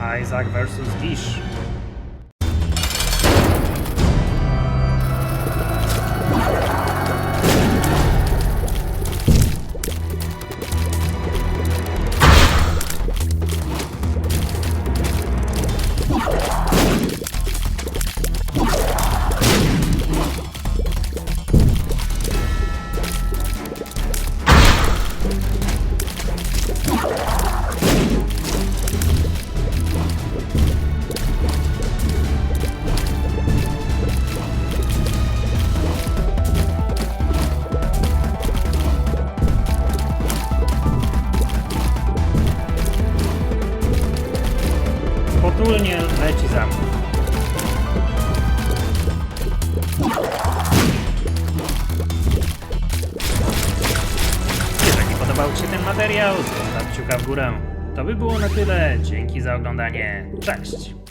Isaac versus Gish. Potulnie leci za mną. Jeżeli podobał Ci się ten materiał, zostaw kciuka w górę. To by było na tyle. Dzięki za oglądanie. Cześć!